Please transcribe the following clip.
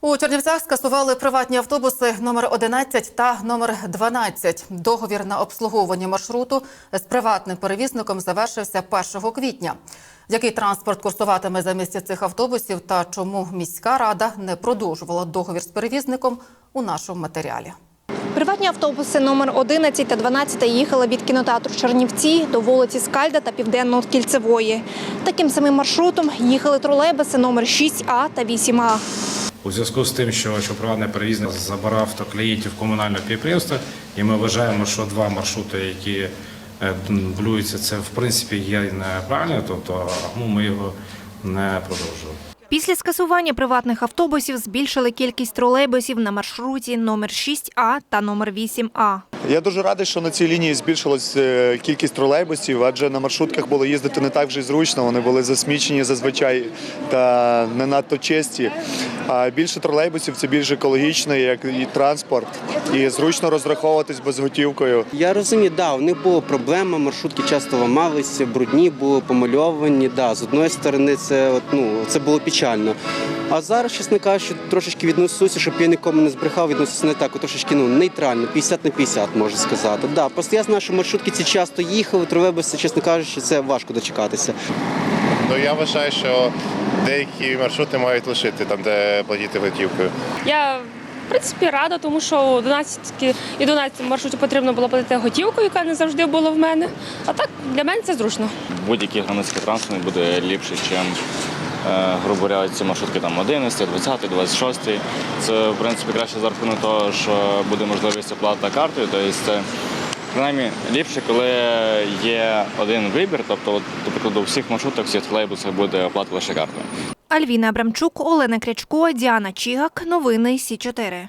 У Чернівцях скасували приватні автобуси номер 11 та номер 12. Договір на обслуговування маршруту з приватним перевізником завершився 1 квітня. Який транспорт курсуватиме замість цих автобусів та чому міська рада не продовжувала договір з перевізником у нашому матеріалі. Приватні автобуси номер 11 та 12 їхали від кінотеатру Чернівці до вулиці Скальда та Південно-Кільцевої. Таким самим маршрутом їхали тролейбуси номер 6А та 8А. У зв'язку з тим, що, що приватний перевізник забирав то клієнтів комунального підприємства, і ми вважаємо, що два маршрути, які е, дублюються, це в принципі є неправильно, тобто ну, ми його не продовжували. Після скасування приватних автобусів збільшили кількість тролейбусів на маршруті номер 6А та номер 8А. Я дуже радий, що на цій лінії збільшилась е, кількість тролейбусів, адже на маршрутках було їздити не так вже й зручно. Вони були засмічені зазвичай та не надто чисті. А більше тролейбусів це більш екологічний, як і транспорт, і зручно розраховуватись безготівкою. Я розумію, да, у них була проблема, маршрутки часто ламалися, брудні були помальовані. Да, з одної сторони, це от, ну це було печально. А зараз, чесно кажучи, трошечки відносуся, щоб я нікому не збрехав, відносився не так, от трошечки ну нейтрально, 50 на 50, можна сказати. Да, просто я знаю, що маршрутки ці часто їхали, тролейбуси, чесно кажучи, це важко дочекатися. Ну я вважаю, що деякі маршрути мають лишити там, де платити готівкою. Я в принципі рада, тому що у 12 і 12 маршруті потрібно було платити готівку, яка не завжди була в мене. А так для мене це зручно. будь-який громадський транспорт буде ліпше, ніж, грубо говоря, ці маршрутки там 11, 20, 26. Це, в принципі, краще за рахунок того, що буде можливість оплати картою. Тобто це принаймні ліпше, коли є один вибір, тобто, от, прикладу, у всіх маршрутах, всіх тролейбусах буде оплата лише картою. Альвіна Абрамчук, Олена Крячко, Діана Чігак. Новини Сі 4